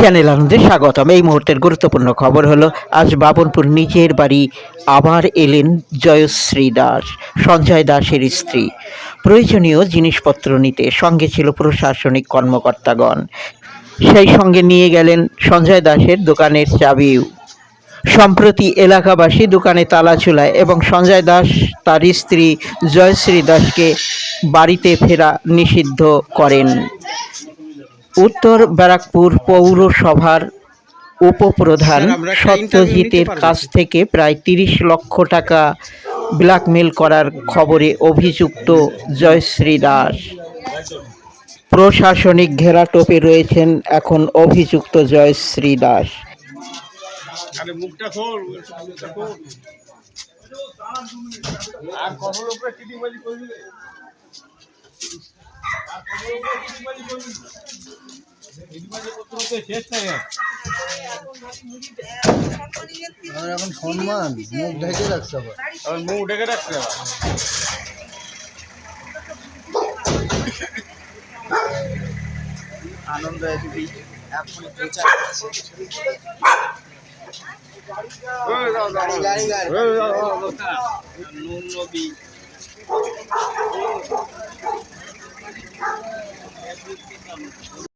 Channel আনন্দে স্বাগতম। এই মুহূর্তের গুরুত্বপূর্ণ খবর হলো, আজ বাবনপুর নিজের বাড়ি আবার এলেন জয়শ্রী দাস, সঞ্জয় দাসের স্ত্রী। প্রয়োজনীয় জিনিসপত্র নিতে সঙ্গে ছিল প্রশাসনিক কর্মকর্তাগণ। সেই সঙ্গে নিয়ে গেলেন সঞ্জয় দাসের দোকানের চাবিও। সম্প্রতি এলাকাবাসী দোকানে তালা ঝুলায় এবং সঞ্জয় দাস, তার স্ত্রী জয়শ্রী দাসকে বাড়িতে ফেরা নিষিদ্ধ করেন। উত্তর ব্যারাকপুর পৌরসভার উপপ্রধান সত্যজিতের কাছ থেকে প্রায় তিরিশ লক্ষ টাকা ব্ল্যাকমেল করার খবরে অভিযুক্ত জয়শ্রী দাস। প্রশাসনিক ঘেরাটোপে রয়েছেন এখন অভিযুক্ত জয়শ্রী দাস। আরে এখন সম্মান মুখ ঢেকে রাখতে হবে আবার মুখ ঢেকে রাখতে হবে আনন্দ এখন প্রচার। নুন নবী